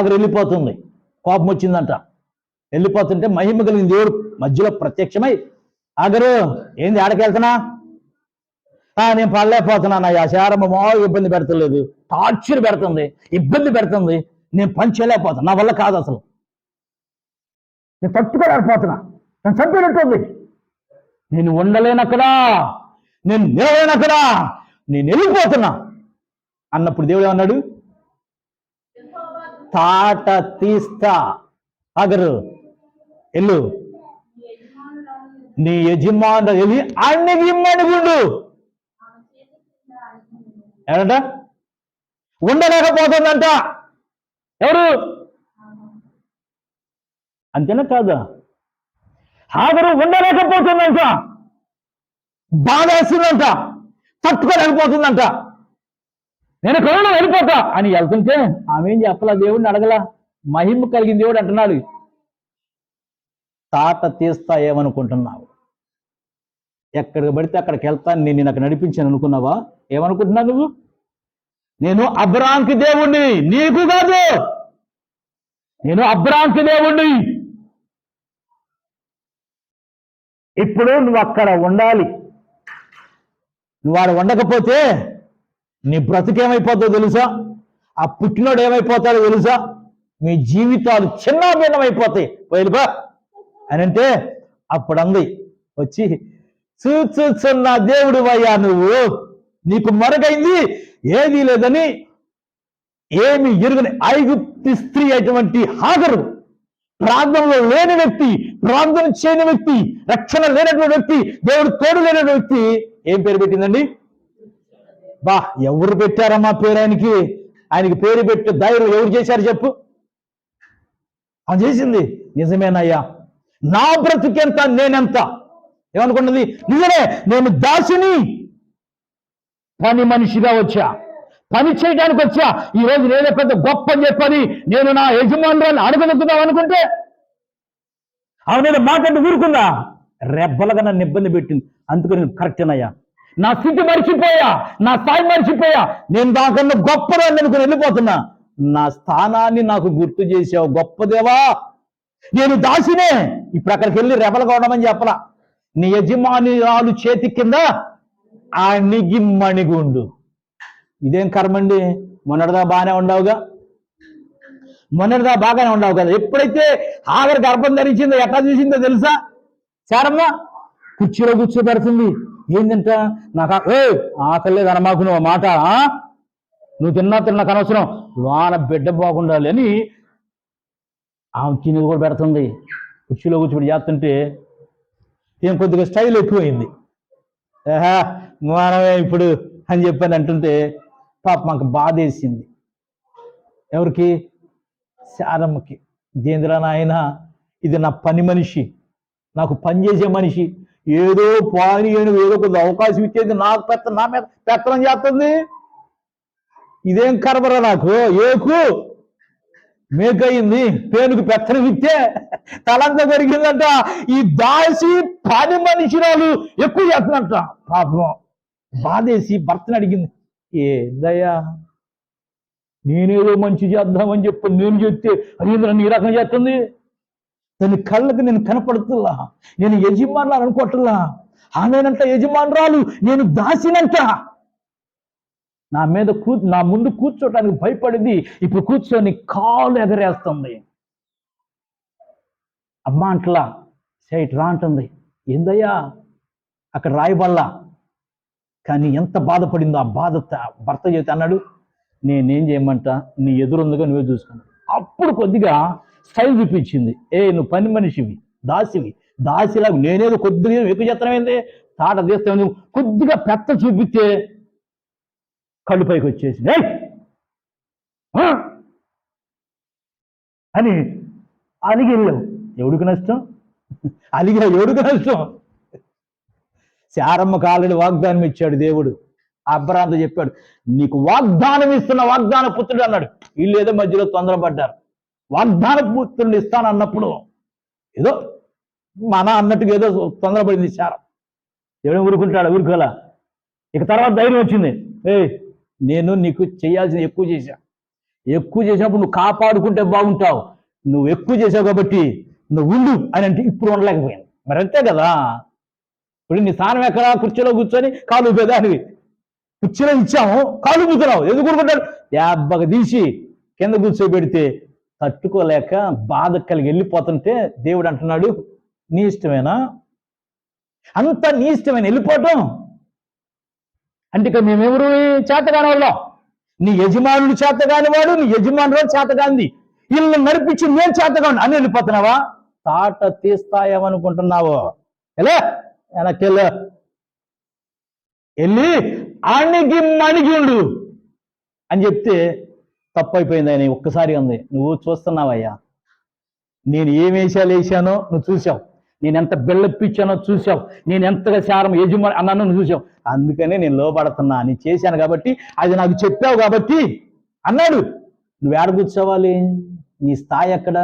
ఆగరు వెళ్ళిపోతుంది. కోపం వచ్చిందంట. వెళ్ళిపోతుంటే మహిమ కలిగిన దేవుడు మధ్యలో ప్రత్యక్షమై ఆగరు ఏంది ఆడకెళ్తున్నా ఆ, నేను పడలేకపోతున్నాను అయ్యా శారమ్మ మామూలుగా ఇబ్బంది పెడతలేదు టార్చర్ పెడుతుంది ఇబ్బంది పెడుతుంది నేను పని చేయలేకపోతున్నా నా వల్ల కాదు అసలు. నేను తట్టుకోలేకపోతున్నా నేను చంపినట్టుంది. నేను ఉండలేనక్కడా నేను నిలవలేనక్కడా నేను వెళ్ళిపోతున్నా. అన్నప్పుడు దేవుడు ఏమన్నాడు? తాట తీస్తా. అగరు ఎల్లు. నీ యజమాను వెళ్ళి అన్నికి ఇమ్మనుగుండు ఏమంట ఉండలేకపోతుందంట. ఎవరు? అంతేనా కాదా? హాగరు ఉండలేకపోతుందంట. బాధేస్తుందంట. తట్టుకోలేకపోతుందంట. నేను కరోనా వెళ్ళిపోతా అని వెళ్తుంటే ఆమె ఏం చెప్పలా? దేవుడిని అడగలా. మహిమ కలిగిన దేవుడు అంటున్నాడు తాట తీస్తా ఏమనుకుంటున్నావు? ఎక్కడికి పడితే అక్కడికి వెళ్తాను నేను నాకు నడిపించాను అనుకున్నావా? ఏమనుకుంటున్నావు నువ్వు? నేను అబ్రాంకి దేవుణ్ణి నీకు కాదు. నేను అబ్రాంకి దేవుణ్ణి. ఇప్పుడు నువ్వు అక్కడ ఉండాలి. నువ్వు వాడు ఉండకపోతే నీ బ్రతుకేమైపోతుందో తెలుసా? ఆ పుట్టినోడు ఏమైపోతాడో తెలుసా? మీ జీవితాలు చిన్న భిన్నమైపోతాయి అని అంటే అప్పుడు అంది వచ్చి చూచుచున్న దేవుడు అయ్యా నువ్వు. నీకు మరుగైంది ఏదీ లేదని ఏమి ఎరుగని ఐగుప్తి స్త్రీ అయినటువంటి హాగరు ప్రాంతంలో లేని వ్యక్తి ప్రాంతం చేయని వ్యక్తి రక్షణ లేనటువంటి వ్యక్తి దేవుడు తోడు లేనటువంటి వ్యక్తి. ఏం పేరు పెట్టిందండి? బా ఎవరు పెట్టారమ్మా పేరు ఆయనకి? ఆయనకి పేరు పెట్టి ధైర్యం ఎవరు చేశారు చెప్పు? ఆమె చేసింది. నిజమేనయ్యా. నా బ్రతికెంత నేనెంత? ఏమనుకున్నది? నిజమే నేను దాసిని పని మనిషిగా వచ్చా. పని చేయడానికి వచ్చా. ఈ రోజు నేనే పెద్ద గొప్ప అని చెప్పని నేను నా యజమానురాన్ని అడగలుగుతాం అనుకుంటే ఆమె మీద మాట్లాడి ఊరుకుందా? రెబ్బలుగా నన్ను ఇబ్బంది పెట్టింది. అందుకని నేను కరెక్టేనయ్యా నా స్థితి మర్చిపోయా నా స్థాయి మర్చిపోయా. నేను దానికన్నా గొప్పదాన్ని అనుకుని వెళ్ళిపోతున్నా. నా స్థానాన్ని నాకు గుర్తు చేసావు గొప్పదేవా నేను దాసినే ఇప్పుడు అక్కడికి వెళ్ళి రెపలగొడమని చెప్పలా. నీ యజమానిరాలు చేతి కింద అణిగిమ్మణిగుండు ఇదేం కర్మండి మొన్నటిదా బాగానే ఉండవుగా? మొన్నటిదా బాగానే ఉండవు కదా? ఎప్పుడైతే ఆఖరి గర్భం ధరించిందో ఎట్లా చూసిందో తెలుసా? చారమ్మ కుర్చీలో కూర్చోబెడుతుంది. ఏంటంట నాకు ఏ ఆకలే కనమాకు నువ్వు మాట నువ్వు తిన్నా తిన్నా కనవసరం వాన బిడ్డ బాగుండాలి అని ఆమె తినేది కూడా పెడుతుంది. కుర్చీలో కూర్చోబెట్టి చేస్తుంటే ఏం కొద్దిగా స్టైల్ ఎక్కువైంది. ఆహా మనమే ఇప్పుడు అని చెప్పని అంటుంటే పాప మాకు బాధ వేసింది. ఎవరికి? శారమ్మకి. దేంద్ర నాయన ఇది నా పని మనిషి. నాకు పని చేసే మనిషి. ఏదో పాని అని ఏదో కొద్ది అవకాశం ఇచ్చేది నాకు పెత్త నా మీద పెత్తనం చేస్తుంది? ఇదేం కరబరా నాకు? ఏకు? మేకయింది పేనుకు పెత్తనం ఇచ్చే తలంతా పెరిగిందంట ఈ దాసి పని మనిషిరాలు ఎక్కువ చేస్తుందంట. పాపం. బాధేసి భర్తను అడిగింది. ఏ దయా నేనేదో మంచి చేద్దామని చెప్పి నేను చెప్తే అది నీ రకం చేస్తుంది? దాని కళ్ళకి నేను కనపడుతులా నేను యజమానులు అనుకోవట్లా. ఆమెనంట యజమానురాలు నేను దాసినంట నా మీద కూ నా ముందు కూర్చోటానికి భయపడింది. ఇప్పుడు కూర్చొని కాలు ఎగరేస్తుంది. అమ్మ అంటలా సైట్ రా అంటుంది. ఏందయ్యా? అక్కడ రాయబల్లా కానీ ఎంత బాధపడిందో ఆ బాధ భర్త చేతి అన్నాడు నేనేం చేయమంటా? నీ ఎదురుందిగా నువ్వే చూసుకున్నావు అప్పుడు కొద్దిగా స్టైల్ చూపించింది. ఏ నువ్వు పని మనిషివి దాసివి. దాసిలా నేనేదో కొద్దిగా ఎక్కువ చేస్తాను తాట తీస్తే నువ్వు కొద్దిగా పెద్ద చూపిస్తే కళ్ళు పైకి వచ్చేసి అని అలిగి వెళ్ళావు ఎవడికి నష్టం? అలిగిన ఎవడికి నష్టం? శారమ్మ ఆల్రెడీ వాగ్దానం ఇచ్చాడు దేవుడు. అబ్రాంత చెప్పాడు నీకు వాగ్దానం ఇస్తున్న వాగ్దాన పుత్రుడు అన్నాడు. వీళ్ళు ఏదో మధ్యలో తొందరపడ్డారు. వాగ్దాన పుత్రుడు ఇస్తానన్నప్పుడు ఏదో మన అన్నట్టుగా ఏదో తొందరపడింది శారం ఎవడో ఊరుకుంటాడు? ఊరుకోలా ఇక తర్వాత ధైర్యం వచ్చింది. ఏ నేను నీకు చేయాల్సిన ఎక్కువ చేశా. ఎక్కువ చేసినప్పుడు నువ్వు కాపాడుకుంటే బాగుంటావు. నువ్వు ఎక్కువ చేసావు కాబట్టి నువ్వు ఉండు అని అంటే ఇప్పుడు ఉండలేకపోయింది మరి అంతే కదా? ఇప్పుడు నీ స్థానం ఎక్కడ? కుర్చీలో కూర్చొని కాలు ఊపేదానివి. కుర్చీలో ఇచ్చాము కాలు ఊపుతున్నావు. ఎందుకు ఊరుకుంటాడు యాబ్బగా తీసి కింద కూర్చోబెడితే తట్టుకోలేక బాధ కలిగి వెళ్ళిపోతుంటే దేవుడు అంటున్నాడు నీ ఇష్టమేనా? అంత నీ ఇష్టమైన వెళ్ళిపోవటం. అంటే ఇక్కడ మేమెవరు చేతగాని వాళ్ళం నీ యజమానుడు చేతగాని వాడు నీ యజమానుడు చేతగాంది ఇల్లు నడిపించి నేను చేతగాను? అని వెళ్ళిపోతున్నావా? తాట తీస్తాయేమనుకుంటున్నావు ఎలా వెనక్కి వెళ్ళి. అణిగి మణిగిండు అని చెప్తే తప్పైపోయింది ఆయన ఒక్కసారి ఉంది నువ్వు చూస్తున్నావయ్యా నేను ఏం వేషాలు వేసానో నువ్వు చూసావు నేను ఎంత బిళ్ళప్పించానో చూసావు నేను ఎంతగా శారం యజమాని అన్నానో నువ్వు చూసావు. అందుకనే నేను లోపడుతున్నా నేను చేశాను కాబట్టి అది నాకు చెప్పావు కాబట్టి అన్నాడు. నువ్వు ఏడ కూర్చోవాలి? నీ స్థాయి ఎక్కడ?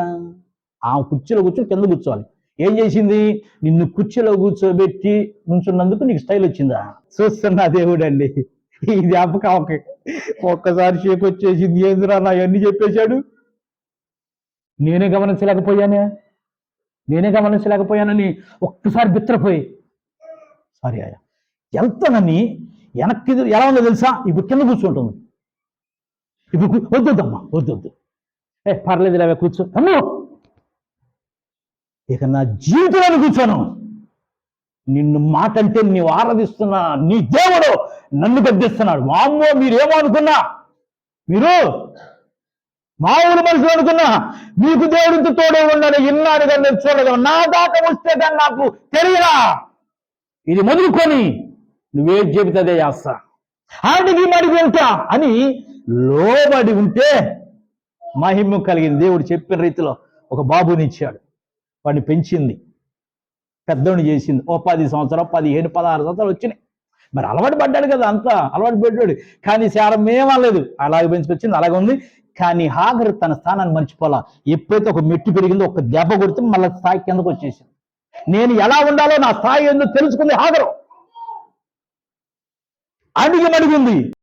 ఆ కుర్చీలో కూర్చొని కింద కూర్చోవాలి. ఏం చేసింది? నిన్ను కుర్చీలో కూర్చోబెట్టి నుంచున్నందుకు నీకు స్టైల్ వచ్చిందా? చూస్తున్నా దేవుడు అండి ఈ జ్ఞాపకం ఒక- ఒక్కసారి షేక్ వచ్చేసింది ఏందిరా నా అన్ని చెప్పేశాడు. నేనే గమనించలేకపోయానే నేనే గమనించలేకపోయానని ఒక్కసారి బిత్రపోయి సారీ అయ్యా వెళ్తానని వెనక్కి ఎలా ఉందో తెలుసా? ఇప్పుడు కింద కూర్చుంటుంది. ఇప్పుడు వద్దొద్దమ్మా వద్దొద్దు ఏ పర్లేదు లేవే కూర్చో. అమ్మో! ఇక నా జీవితంలో కూర్చోను. నిన్ను మాట అంటే నీవు ఆరాధిస్తున్నా నీ దేవుడు నన్ను గద్దిస్తున్నాడు. వామ్మో మీరేమో అనుకున్నా. మీరు మామూలు మనుషులు అనుకున్నా మీకు దేవుడితో తోడే ఉన్నాడు ఇన్నాడు కానీ నేను చూడదు నా దాకా వస్తే కానీ నాకు తెలియరా ఇది మొదలుకొని నువ్వేం చెబితే అదే చేస్తా ఆడికి మడిగి వెళ్తా అని లోబడి ఉంటే మహిమ కలిగింది. దేవుడు చెప్పిన రీతిలో ఒక బాబుని ఇచ్చాడు. వాడిని పెంచింది. పెద్దోడిని చేసింది. ఓ పది సంవత్సరాలు పదిహేను పదహారు సంవత్సరాలు వచ్చినాయి. మరి అలవాటు పడ్డాడు కదా అంతా అలవాటు పడ్డాడు. కానీ శారం ఏమలేదు అలాగే పెంచుకొచ్చింది అలాగే ఉంది. కానీ హాగర్ తన స్థానాన్ని మర్చిపోలా. ఎప్పుడైతే ఒక మెట్టు పెరిగిందో ఒక దెబ్బ కొడితే మళ్ళీ స్థాయి కిందకు వచ్చేసింది. నేను ఎలా ఉండాలో నా స్థాయి ఏందో తెలుసుకుంది హాగరు. అడిగి అడిగింది